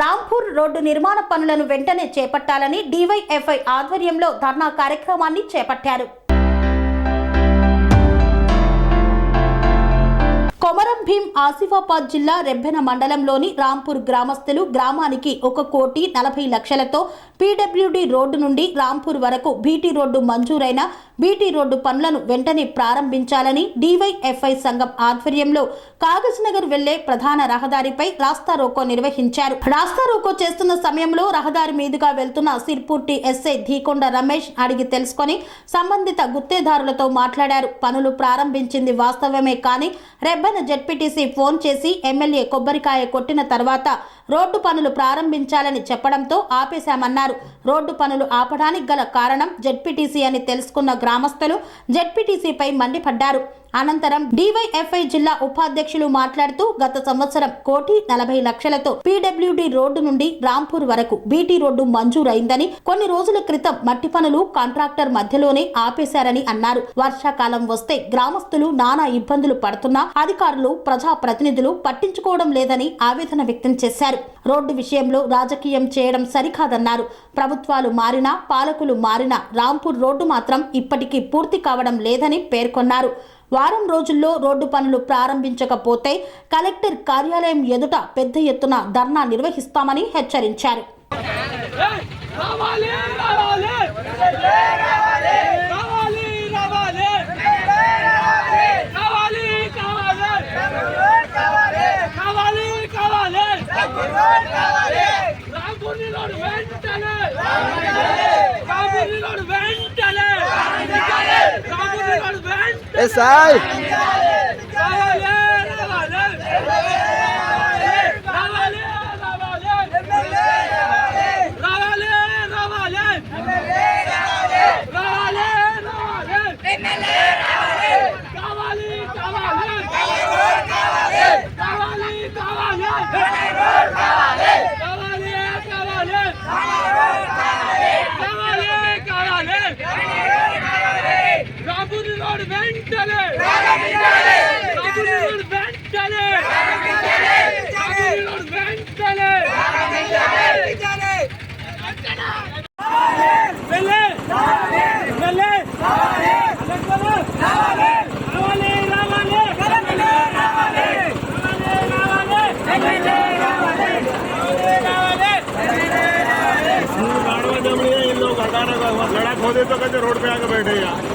Rampur road నిర్మాణ పనులను వెంటనే చేపట్టాలని డివైఎఫ్ఐ ఆధ్వర్యంలో ధర్నా కార్యక్రమాన్ని చేపట్టారు. కొమరం భీం ఆసిఫాబాద్ జిల్లా రెబ్బెన మండలంలోని రాంపూర్ గ్రామస్తులు గ్రామానికి ఒక కోటి నలభై లక్షలతో పీడబ్ల్యూడి రోడ్డు నుండి రాంపూర్ వరకు బీటీ రోడ్డు మంజూరైన బీటీ రోడ్డు పనులను వెంటనే ప్రారంభించాలని డివైఎఫ్ఐ సంఘం ఆధ్వర్యంలో కాగజ్నగర్ వెళ్ళే ప్రధాన రహదారిపై రాస్తా రోకో నిర్వహించారు. రాస్తా రోకో చేస్తున్న సమయంలో రహదారి మీదుగా వెళ్తున్న సిర్పూర్టి ఎస్ఐ ధీకొండ రమేష్ అడిగి తెలుసుకొని సంబంధిత గుత్తేదారులతో మాట్లాడారు. పనులు ప్రారంభించింది వాస్తవమే కానీ రెబ్బ రెబ్బెన జెడ్పీటీసీ ఫోన్ చేసి ఎమ్మెల్యే కొబ్బరికాయ కొట్టిన తర్వాత రోడ్డు పనులు ప్రారంభించాలని చెప్పడంతో ఆపేశామన్నారు. రోడ్డు పనులు ఆపడానికి గల కారణం జెడ్పీటీసీ అని తెలుసుకున్న గ్రామస్తులు జెడ్పీటీసీపై మండిపడ్డారు. అనంతరం డివైఎఫ్ఐ జిల్లా ఉపాధ్యక్షులు మాట్లాడుతూ గత సంవత్సరం కోటి నలభై లక్షలతో పీడబ్ల్యూడి రోడ్డు నుండి రాంపూర్ వరకు బీటీ రోడ్డు మంజూరైందని కొన్ని రోజుల క్రితం మట్టి పనులు కాంట్రాక్టర్ మధ్యలోనే ఆపేశారని అన్నారు. వర్షాకాలం వస్తే గ్రామస్తులు నానా ఇబ్బందులు పడుతున్నా అధికారులు ప్రజా ప్రతినిధులు పట్టించుకోవడం లేదని ఆవేదన వ్యక్తం చేశారు. రోడ్డు విషయంలో రాజకీయం చేయడం సరికాదన్నారు. ప్రభుత్వాలు మారినా పాలకులు మారినా రాంపూర్ రోడ్డు మాత్రం ఇప్పటికీ పూర్తి కావడం లేదని పేర్కొన్నారు. వారం రోజుల్లో రోడ్డు పనులు ప్రారంభించకపోతే కలెక్టర్ కార్యాలయం ఎదుట పెద్ద ఎత్తున ధర్నా నిర్వహిస్తామని హెచ్చరించారు. వెంటనే రాంపూర్ని రోడ్ వెంటనే వెంటనే రాబుని రోడ్ వెంటనే రాబుని రోడ్ వెంటనే వెళ్ళే వెళ్ళే రావాలి రావాలి రావాలి लड़ा खोदे तो कहते रोड पे आके बैठे यार పనేసియా